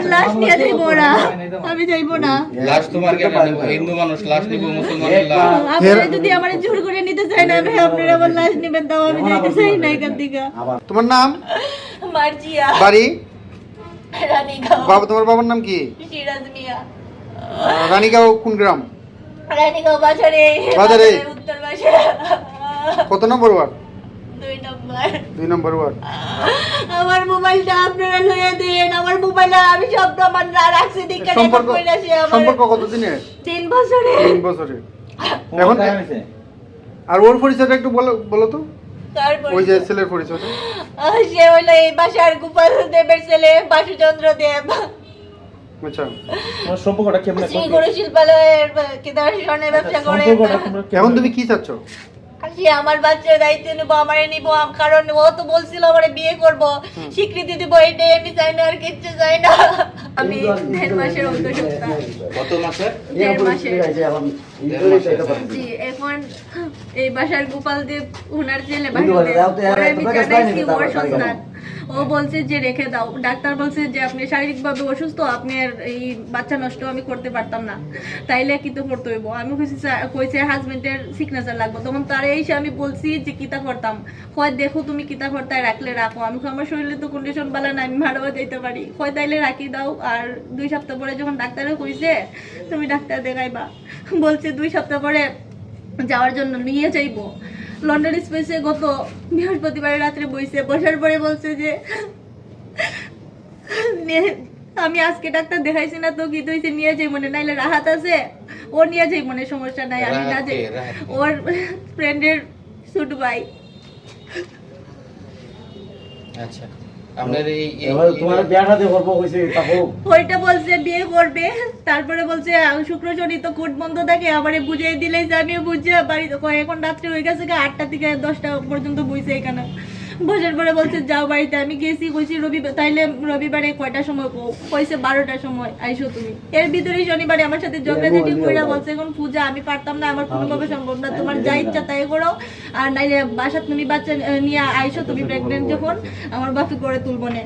আমার লাশ নিয়ে যাইবো ওরা আমি যাইবো না। লাশ তোমার কেন হিন্দু মানুষ লাশ নিবো মুসলমানের লাশ? আপনারা যদি আমার জোর করে নিতে চাই না ভাই আপনারা আমার লাশ নেবেন তাও আমি যাইতে চাই না এখান থেকে। তোমার নাম? মার্জিয়া বাড়ি? রানীগাঁও বাবা তোমার বাবার নাম কি? সিরাজ মিয়া। রানীগাঁও কোন গ্রাম? রানীগাঁও বাজারে। বাজারে? উত্তর বাজারে কত নম্বর ওয়ার্ড? নম্বর দুই নম্বর ওয়ার্ড আমার মোবাইলটা আপনারা লয়ে দেন আমার মোবাইলে আমি সব প্রমাণ রাখছি দিকে সম্পর্ক তিন বছরে। তিন বছরে। এখন আর ওর পরিচয়টা একটু বলো বলো তো। ওই যে ছেলের পরিচয়টা। সে হলো এই বাসার গোপাল দেবের ছেলে বাসুচন্দ্র দেব। আচ্ছা। সম্পর্কটা কেমন করে। এখন তুমি কি চাচ্ছ? সে আমার বাচ্চার দায়িত্ব নেব আমারে নিবো কারণ ও তো বলছিল আমারে বিয়ে করব। স্বীকৃতি দিব এটাই আমি চাই না আর কিচ্ছু চাই না। আমি দেড় মাসের অন্তঃসত্ত্বা। কত মাসে দেড় মাসের। জি এখন এই বাসার গোপাল দেব ওনার ছেলে বাড়িতে ওরা আমি জানাইছি ওর সন্তান। ও বলছে যে রেখে দাও। ডাক্তার বলছে যে আপনি শারীরিকভাবে অসুস্থ, আপনি এই বাচ্চা নষ্ট আমি করতে পারতাম না। তাইলে কি তো করতে হইব? আমি কইছি কইছে হাজবেন্ডের সিগনেচার লাগবে। তখন তারে এসে আমি বলছি যে, কিতা করতাম? কয়, দেখো তুমি কিতা করতায়, রাখলে রাখো। আমি আমার শরীরে তো কন্ডিশন ভালো না আমি মারাও যাইতে পারি। কয়, তাইলে রাখি দাও। আর দুই সপ্তাহ পরে যখন ডাক্তারে কইছে, তুমি ডাক্তার দেখাইবা। বলছে, দুই সপ্তাহ পরে যাওয়ার জন্য নিয়ে যাইবো। লন্ডন স্পেসে গত বৃহস্পতিবার রাত্রে বইছে বসার পরে বলছে যে আমি আজকে ডাক্তার দেখাইছি না তো কি তুইছে নিয়ে যাই মনে নাইলে রাহাত আছে। ও নিয়ে যাই মনে সমস্যা নাই আমি না যাই? ওর ফ্রেন্ডের সুট ভাই। আচ্ছা। আপনার এই এই- তোমার বিয়াটা দিয়ে গল্প হয়েছে তাকো ওইটা বলছে বিয়ে করবে তারপরে বলছে শুক্র শনি তো কোর্ট বন্ধ থাকে আবার বুঝিয়ে দিলেই যে আমি বুঝে এখন রাত্রে হয়ে গেছে আটটা থেকে দশটা পর্যন্ত বুঝছে এখানে। বসার পরে বলছে যাও বাড়িতে আমি গেছি কইছি রবি তাইলে রবিবারে কয়টার সময় কইছে বারোটার সময় আইসো তুমি। এর ভিতরে শনিবারে আমার সাথে ঝগড়াঝাটি কইরা বলছে এখন পূজা আমি পারতাম না আমার কোনোভাবে সম্ভব না তোমার যা ইচ্ছা তাই করো। আর নাইলে বাসা তুমি বাচ্চা নিয়ে আইসো তুমি প্রেগনেন্ট যখন আমার বাপি করে তুলবো না।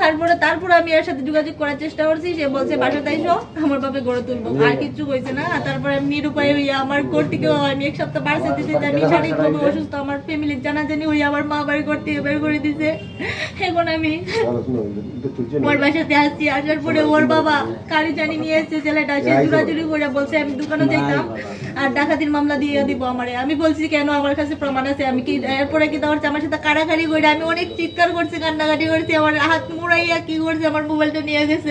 তারপরে তারপরে আমি এর সাথে যোগাযোগ করার চেষ্টা করছি। সে বলছে বাসাতে আইসো আমার বাপে গড়ে তুলবো। আর কিছু কইছে না। আর তারপরে আমি নিরুপায় হইয়া আমার থেকে আমি এক সপ্তাহ বাড়ছে দিতে আমি শারীরিকভাবে অসুস্থ আমার ফ্যামিলির জানাজানি হইয়া আমার মা বাড়ি করতে বের করে দিছে। এখন আমি ওর বাসাতে আসছি আসার পরে ওর বাবা কারি জানি নিয়ে এসেছে ছেলেটা। সে জুড়াজুড়ি করে বলছে আমি দোকানে যাইতাম আর ডাকাতির মামলা দিয়ে দিব আমারে। আমি বলছি কেন? আমার কাছে প্রমাণ আছে। আমি কি এরপরে কি তোমার আমার সাথে কাড়াকাড়ি করে আমি অনেক চিৎকার করছি কান্নাকাটি করছি আমার হাত মুড়াইয়া কি করছে আমার মোবাইলটা নিয়ে গেছে